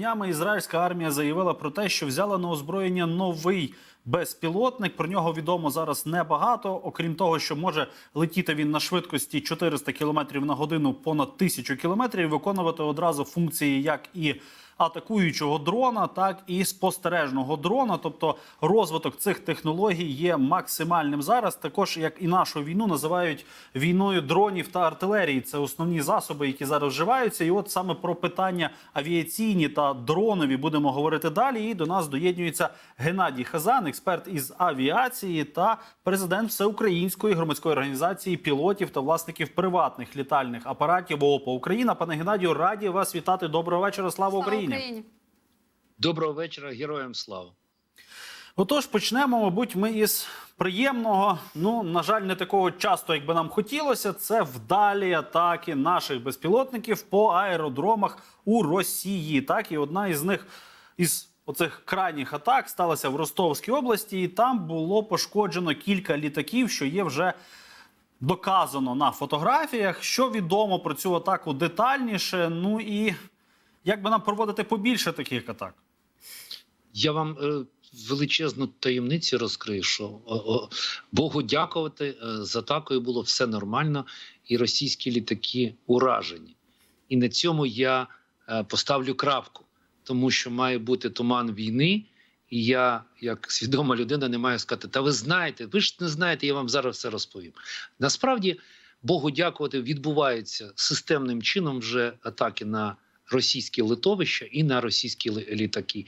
днями ізраїльська армія заявила про те, що взяла на озброєння новий безпілотник. Про нього відомо зараз небагато. Окрім того, що може летіти він на швидкості 400 км на годину, понад 1000 км, виконувати одразу функції як і атакуючого дрона, так і спостережного дрона. Тобто розвиток цих технологій є максимальним зараз. Також як і нашу війну називають війною дронів та артилерії. Це основні засоби, які зараз вживаються. І от саме про питання авіаційні та дронові будемо говорити далі. І до нас доєднується Геннадій Хазан, експерт із авіації та президент всеукраїнської громадської організації пілотів та власників приватних літальних апаратів ООПа Україна. Пане Геннадію, раді вас вітати. Доброго вечора. Слава Україні. Україні. Доброго вечора, героям слава. Отож, почнемо, мабуть, ми із приємного. Ну, на жаль, не такого часто, як би нам хотілося. Це вдалі атаки наших безпілотників по аеродромах у Росії. Так, і одна із них із оцих крайніх атак сталася в Ростовській області, і там було пошкоджено кілька літаків, що є вже доказано на фотографіях. Що відомо про цю атаку детальніше? Ну і як би нам проводити побільше таких атак? Я вам е, величезну таємницю розкрию, що Богу дякувати е, з атакою було все нормально, і російські літаки уражені. І на цьому я е, поставлю крапку, тому що має бути туман війни. І я, як свідома людина, не маю сказати, та ви знаєте, ви ж не знаєте, я вам зараз все розповім. Насправді, Богу дякувати, відбуваються системним чином вже атаки на російські литовища і на російські літаки.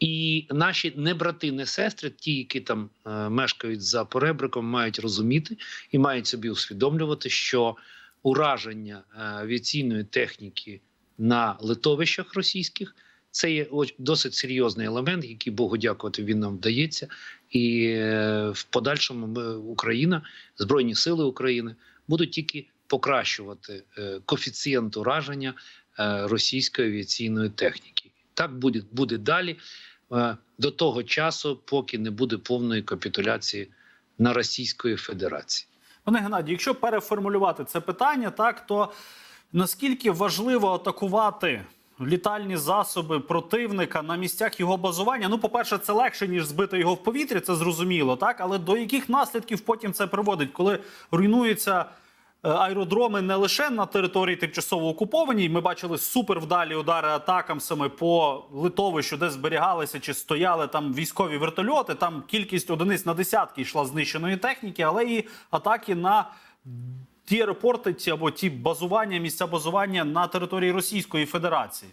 І наші не брати, не сестри, ті, які там е, мешкають за поребриком, мають розуміти і мають собі усвідомлювати, що ураження е, авіаційної техніки на литовищах російських це є досить серйозний елемент, який Богу дякувати, він нам вдається. І е, в подальшому ми, Україна, Збройні Сили України будуть тільки покращувати е, коефіцієнт ураження російської авіаційної техніки. Так буде, буде далі е, до того часу, поки не буде повної капітуляції на Російської Федерації. Пане Геннадію, якщо переформулювати це питання, так то наскільки важливо атакувати літальні засоби противника на місцях його базування? Ну, по-перше, це легше ніж збити його в повітрі, це зрозуміло, так але до яких наслідків потім це приводить, коли руйнуються е, аеродроми не лише на території тимчасово окупованій. Ми бачили супервдалі удари атакам саме по литовищу, де зберігалися чи стояли там військові вертольоти. Там кількість одиниць на десятки йшла знищеної техніки, але і атаки на ті аеропорти, або ті базування, місця базування на території Російської Федерації.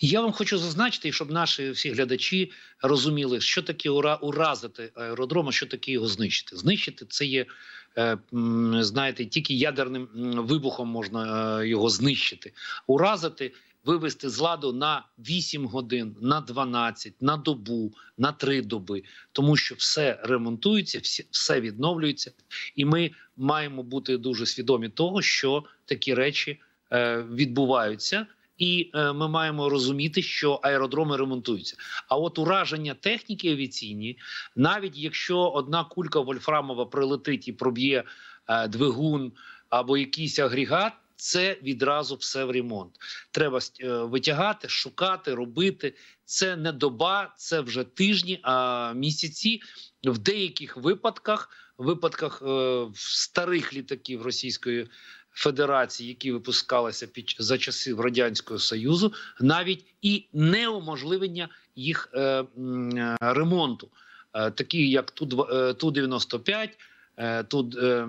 Я вам хочу зазначити, щоб наші всі глядачі розуміли, що таке ура уразити аеродром, а що таке його знищити. Знищити це є, е, знаєте, тільки ядерним вибухом можна е, його знищити. Уразити, вивести з ладу на 8 годин, на 12, на добу, на 3 доби, тому що все ремонтується, все відновлюється, і ми маємо бути дуже свідомі того, що такі речі е, відбуваються. І е, ми маємо розуміти, що аеродроми ремонтуються. А от ураження техніки авіаційні, навіть якщо одна кулька вольфрамова прилетить і проб'є е, двигун або якийсь агрегат, це відразу все в ремонт. Треба е, витягати, шукати, робити. Це не доба, це вже тижні, а місяці. В деяких випадках, випадках е, старих літаків Російської Федерації, які випускалися під за часів радянського союзу, навіть і неуможливлення їх е, е, ремонту, е, такі як ту ту 95 е, тут е,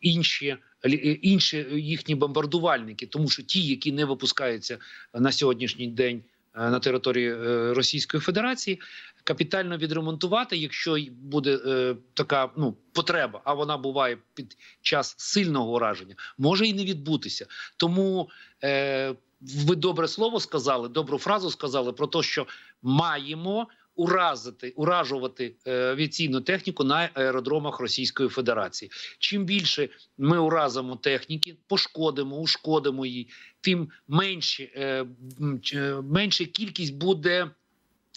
інші. е, Інші їхні бомбардувальники, тому що ті, які не випускаються на сьогоднішній день е, на території е, Російської Федерації, капітально відремонтувати, якщо буде е, така ну потреба, а вона буває під час сильного ураження, може і не відбутися. Тому е, ви добре слово сказали, добру фразу сказали про те, що маємо уразити, уражувати е, авіаційну техніку на аеродромах Російської Федерації. Чим більше ми уразимо техніки, пошкодимо, ушкодимо її, тим менше, е, м, ч- е, менша кількість буде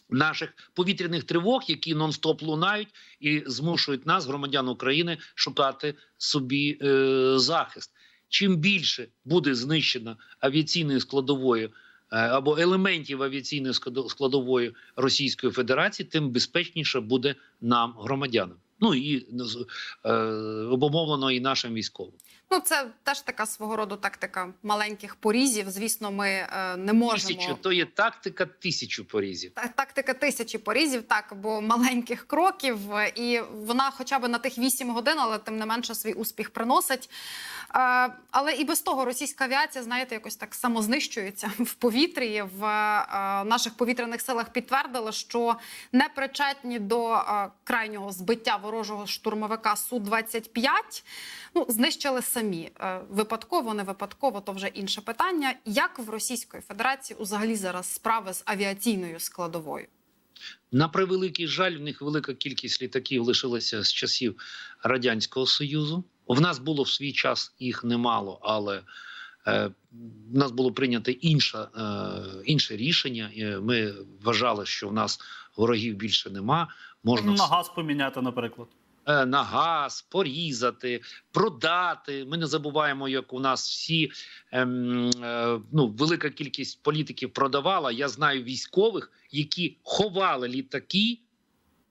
наших повітряних тривог, які нон-стоп лунають і змушують нас, громадян України, шукати собі е, захист. Чим більше буде знищено авіаційної складової е, або елементів авіаційної складо- складової Російської Федерації, тим безпечніше буде нам, громадянам. Ну і е, обумовлено і нашим військовим. Ну, це теж така свого роду тактика маленьких порізів. Звісно, ми е, не можемо Тисячу то є тактика тисячу порізів. Та- тактика тисячі порізів, так або маленьких кроків, і вона хоча б на тих 8 годин, але тим не менше свій успіх приносить. Е, але і без того російська авіація, знаєте, якось так самознищується в повітрі. В е, наших повітряних силах підтвердили, що не причетні до е, крайнього збиття ворожого штурмовика су 25 Ну, знищили самі Е, випадково, не випадково, то вже інше питання. Як в Російської Федерації взагалі зараз справи з авіаційною складовою? На превеликий жаль, в них велика кількість літаків лишилася з часів радянського союзу. В нас було в свій час їх немало, але е, в нас було прийнято інше, інше рішення. Е, Ми вважали, що в нас ворогів більше нема. Можна На газ поміняти, наприклад. е, на газ, порізати, продати. Ми не забуваємо, як у нас всі ем, е, ну, велика кількість політиків продавала. Я знаю військових, які ховали літаки,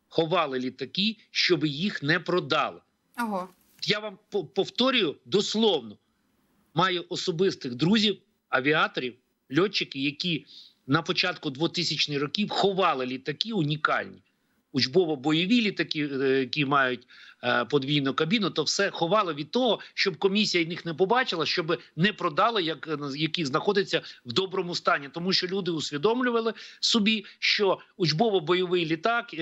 ховали літаки, щоб їх не продали. Ого. Я вам повторюю дословно: маю особистих друзів, авіаторів, льотчики, які на початку 2000-х років ховали літаки унікальні. Учбово-бойові літаки, е, які мають е, подвійну кабіну, то все ховали від того, щоб комісія їх не побачила, щоб не продали, як, е, які знаходяться в доброму стані. Тому що люди усвідомлювали собі, що учбово-бойовий літак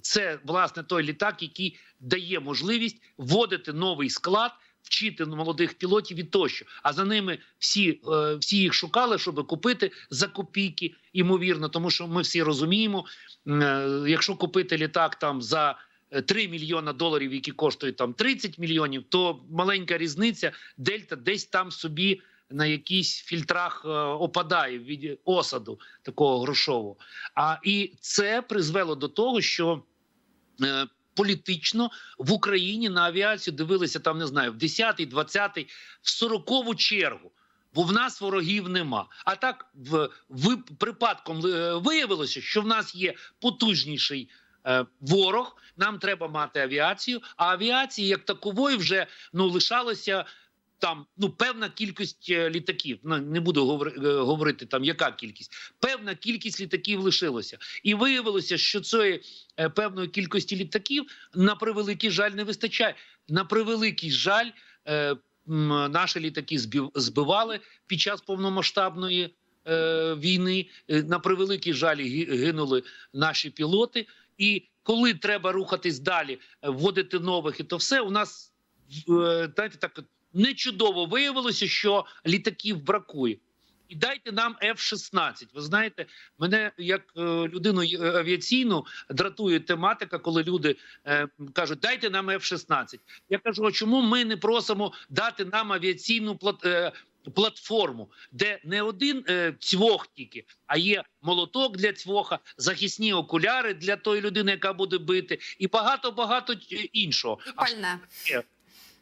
це власне той літак, який дає можливість вводити новий склад. Вчити молодих пілотів і тощо. А за ними всі, е, всі їх шукали, щоб купити за копійки, ймовірно, тому що ми всі розуміємо, е, якщо купити літак там за е, 3 мільйона доларів, які коштують там 30 мільйонів, то маленька різниця, дельта десь там собі на якісь фільтрах е, опадає від осаду такого грошового. А і це призвело до того, що е, політично в Україні на авіацію дивилися там, не знаю, в 10-й, 20-й, в 40-ву чергу. Бо в нас ворогів нема. А так в, в припадком е, виявилося, що в нас є потужніший е, ворог. Нам треба мати авіацію. А авіації як такової вже ну лишалося там ну певна кількість е, літаків. Ну не буду е, говорити там, яка кількість. Певна кількість літаків лишилося, і виявилося, що цієї е, певної кількості літаків на превеликий жаль не вистачає. На превеликий жаль, наші літаки збив- збивали під час повномасштабної війни. На превеликий жаль, гинули наші пілоти. І коли треба рухатись далі, вводити нових, і то все у нас знаєте, так не чудово виявилося, що літаків бракує. І дайте нам F-16. Ви знаєте, мене як е, людину е, авіаційну дратує тематика, коли люди е, кажуть, дайте нам F-16. Я кажу, а чому ми не просимо дати нам авіаційну плат, е, платформу, де не один е, цвох тільки, а є молоток для цвоха, захисні окуляри для тої людини, яка буде бити, і багато багато іншого. Пальне.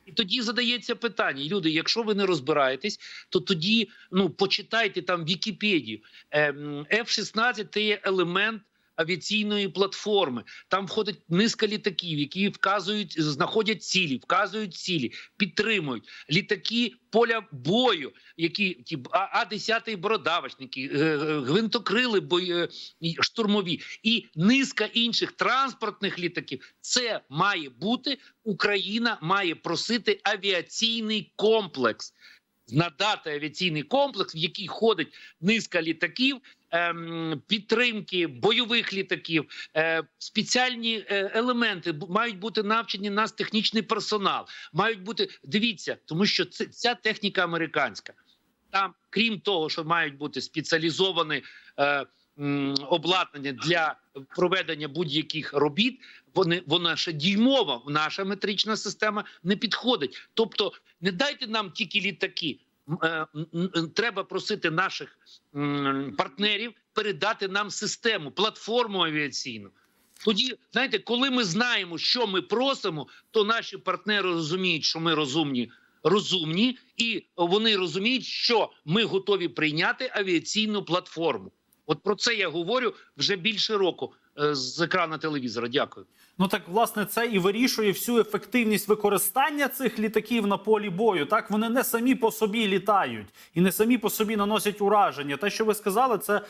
І тоді задається питання: люди, якщо ви не розбираєтесь, то тоді ну почитайте там Вікіпедію. Ем, F-16 – це є елемент авіаційної платформи. Там входить низка літаків, які вказують, знаходять цілі, вказують цілі, підтримують літаки поля бою, які ті А- А-10 бородавочники, е, е, гвинтокрили бої, е, штурмові і низка інших транспортних літаків. Це має бути Україна має просити авіаційний комплекс. Надати авіаційний комплекс, в який ходить низка літаків, ем, підтримки бойових літаків, е, спеціальні е, елементи мають бути навчені нас технічний персонал. Мають бути дивіться, тому що це ця техніка американська. Там, крім того, що мають бути спеціалізовані е, обладнання для проведення будь-яких робіт, вони вона ще дюймова. Наша метрична система не підходить. Тобто, не дайте нам тільки літаки. Е, Треба просити наших партнерів передати нам систему, платформу авіаційну. Тоді, знаєте, коли ми знаємо, що ми просимо, то наші партнери розуміють, що ми розумні розумні, і вони розуміють, що ми готові прийняти авіаційну платформу. От про це я говорю вже більше року е, з екрана телевізора. Дякую. Ну так власне це і вирішує всю ефективність використання цих літаків на полі бою. Так вони не самі по собі літають і не самі по собі наносять ураження. Те, що ви сказали, це.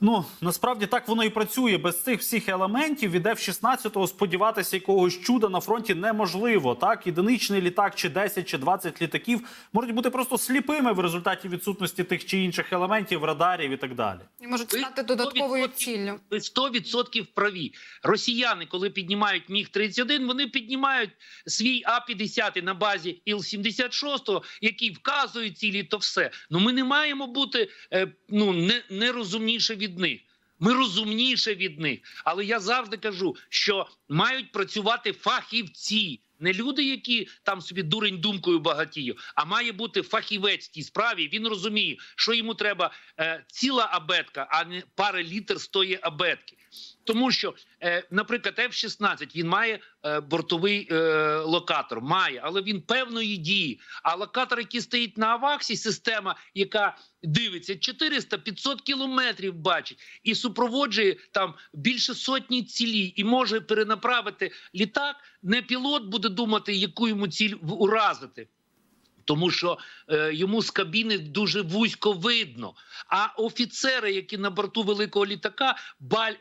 Ну насправді так воно і працює. Без цих всіх елементів від F-16 сподіватися якогось чуда на фронті неможливо. Так, єдиничний літак, чи 10, чи 20 літаків можуть бути просто сліпими в результаті відсутності тих чи інших елементів, радарів і так далі. І можуть стати додатковою 100% ціллю. Ви 100% праві. Росіяни, коли піднімають міг 31 вони піднімають свій А-50 на базі Іл-76, який вказує цілі, то все. Ну ми не маємо бути е, ну не, не розумніше від них. Ми розумніше від них, але я завжди кажу, що мають працювати фахівці, не люди, які там собі дурень думкою багатію, а має бути фахівець в тій справі. Він розуміє, що йому треба е, ціла абетка, а не пара літер з тої абетки. Тому що, е, наприклад, F-16, він має е, бортовий е, локатор, має, але він певної дії. А локатор, який стоїть на аваксі, система, яка дивиться 400-500 кілометрів, бачить і супроводжує там більше сотні цілі, і може перенаправити літак. Не пілот буде думати, яку йому ціль уразити. Тому що е, йому з кабіни дуже вузько видно. А офіцери, які на борту великого літака,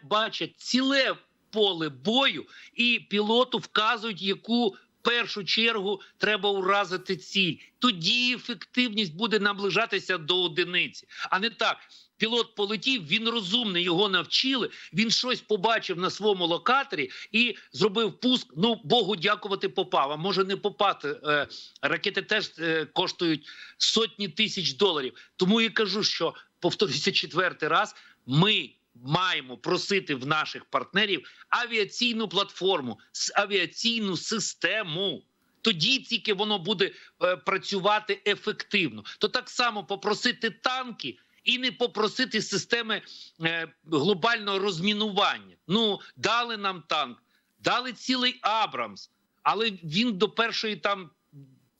бачать ціле поле бою, і пілоту вказують, яку першу чергу треба уразити ціль. Тоді ефективність буде наближатися до одиниці, а не так. Пілот полетів, він розумний, його навчили. Він щось побачив на своєму локаторі і зробив пуск. Ну Богу дякувати, попав. А може не попати. Е, ракети теж е, коштують сотні тисяч доларів. Тому я кажу, що повторюся четвертий раз. Ми маємо просити в наших партнерів авіаційну платформу, авіаційну систему. Тоді тільки воно буде е, працювати ефективно. То так само попросити танки і не попросити системи е, глобального розмінування. Ну дали нам танк, дали цілий Абрамс, але він до першої там.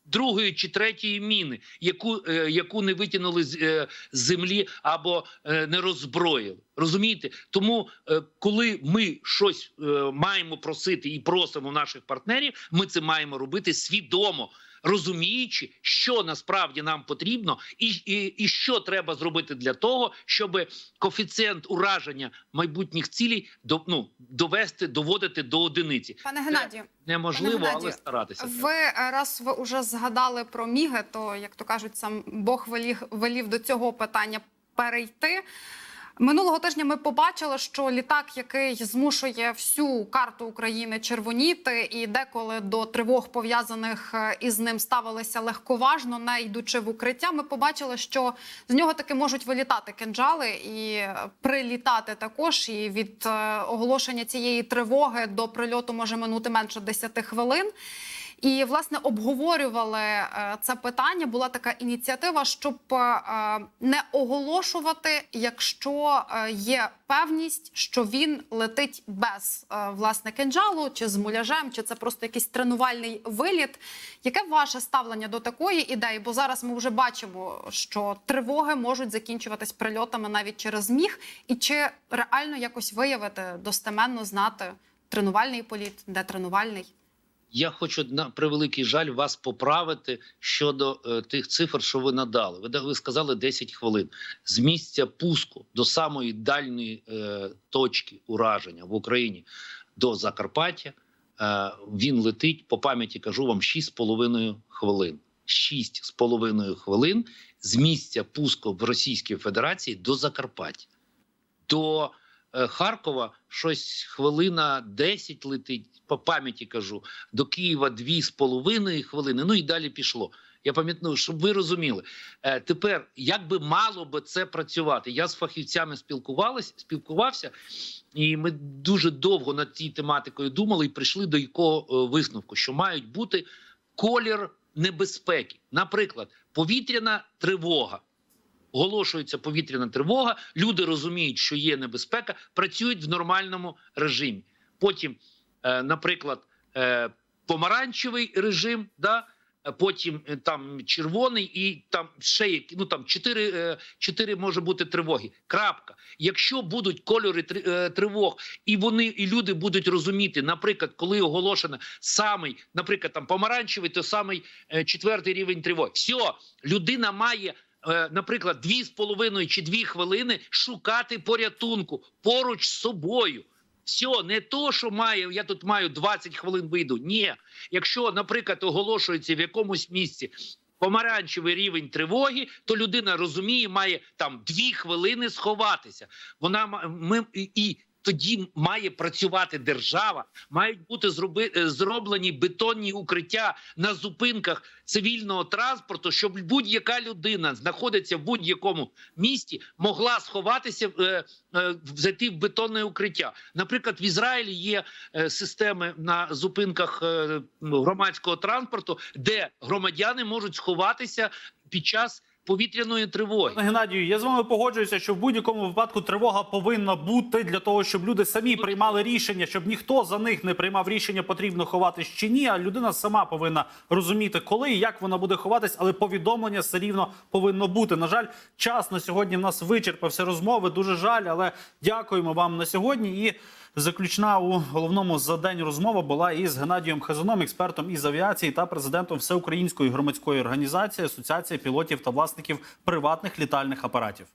Другої чи третьої міни, яку, е, яку не витягнули з, е, землі або е, не роззброїли. Розумієте? Тому, е, коли ми щось е, маємо просити і просимо наших партнерів, ми це маємо робити свідомо, розуміючи, що насправді нам потрібно, і, і, і що треба зробити для того, щоб коефіцієнт ураження майбутніх цілей до, ну, довести, доводити до одиниці. Пане Геннадію, Неможливо, Пане але старатися. ви е, раз ви вже згадали про міги, то як то кажуть, сам Бог велів, велів до цього питання перейти. Минулого тижня ми побачили, що літак, який змушує всю карту України червоніти, і деколи до тривог пов'язаних е, із ним ставилися легковажно, не йдучи в укриття. Ми побачили, що з нього таки можуть вилітати кинджали і прилітати також. І від е, оголошення цієї тривоги до прильоту може минути менше 10 хвилин. І власне обговорювали е, це питання. Була така ініціатива, щоб е, не оголошувати, якщо е, є певність, що він летить без власне кинджалу чи з муляжем, чи це просто якийсь тренувальний виліт. Яке ваше ставлення до такої ідеї? Бо зараз ми вже бачимо, що тривоги можуть закінчуватись прильотами навіть через міг, і чи реально якось виявити достеменно знати тренувальний політ, де тренувальний? Я хочу на превеликий жаль вас поправити щодо е, тих цифр, що ви надали. Ви, ви сказали 10 хвилин з місця пуску до самої дальньої е, точки ураження в Україні до Закарпаття. Е, він летить по пам'яті. Кажу вам 6,5 хвилин. 6,5 хвилин з місця пуску в Російській Федерації до Закарпаття. До Харкова щось хвилина 10 летить, по пам'яті кажу, до Києва 2,5 хвилини, ну і далі пішло. Я пам'ятаю, щоб ви розуміли. Е, тепер, як би мало би це працювати? Я з фахівцями спілкувалась, спілкувався, і ми дуже довго над цією тематикою думали і прийшли до якого е, висновку, що мають бути колір небезпеки. Наприклад, повітряна тривога. Оголошується повітряна тривога, люди розуміють, що є небезпека, працюють в нормальному режимі. Потім, е, наприклад, е, помаранчевий режим, да, е, потім там червоний, і там ще які, ну там чотири, чотири може бути тривоги. Крапка. Якщо будуть кольори три- тривог, і вони і люди будуть розуміти, наприклад, коли оголошено самий, наприклад, там помаранчевий, то самий четвертий рівень тривоги. Все, людина має. Е, Наприклад, дві з половиною чи дві хвилини шукати порятунку поруч з собою. Все, не то, що має, я тут маю 20 хвилин вийду. Ні. Якщо, наприклад, оголошується в якомусь місці помаранчевий рівень тривоги, то людина розуміє, має там дві хвилини сховатися. Вона ми і. Тоді має працювати держава, мають бути зроби, е, зроблені бетонні укриття на зупинках цивільного транспорту, щоб будь-яка людина знаходиться в будь-якому місті, могла сховатися, е, е, зайти в бетонне укриття. Наприклад, в Ізраїлі є е, системи на зупинках е, громадського транспорту, де громадяни можуть сховатися під час повітряної тривоги. Геннадію, я з вами погоджуюся, що в будь-якому випадку тривога повинна бути для того, щоб люди самі приймали рішення, щоб ніхто за них не приймав рішення, потрібно ховатись чи ні. А людина сама повинна розуміти, коли і як вона буде ховатись, але повідомлення все рівно повинно бути. На жаль, час на сьогодні в нас вичерпався розмови. Дуже жаль, але дякуємо вам на сьогодні. І заключна у головному за день розмова була із Геннадієм Хазуном, експертом із авіації та президентом Всеукраїнської громадської організації Асоціація пілотів та власників приватних літальних апаратів.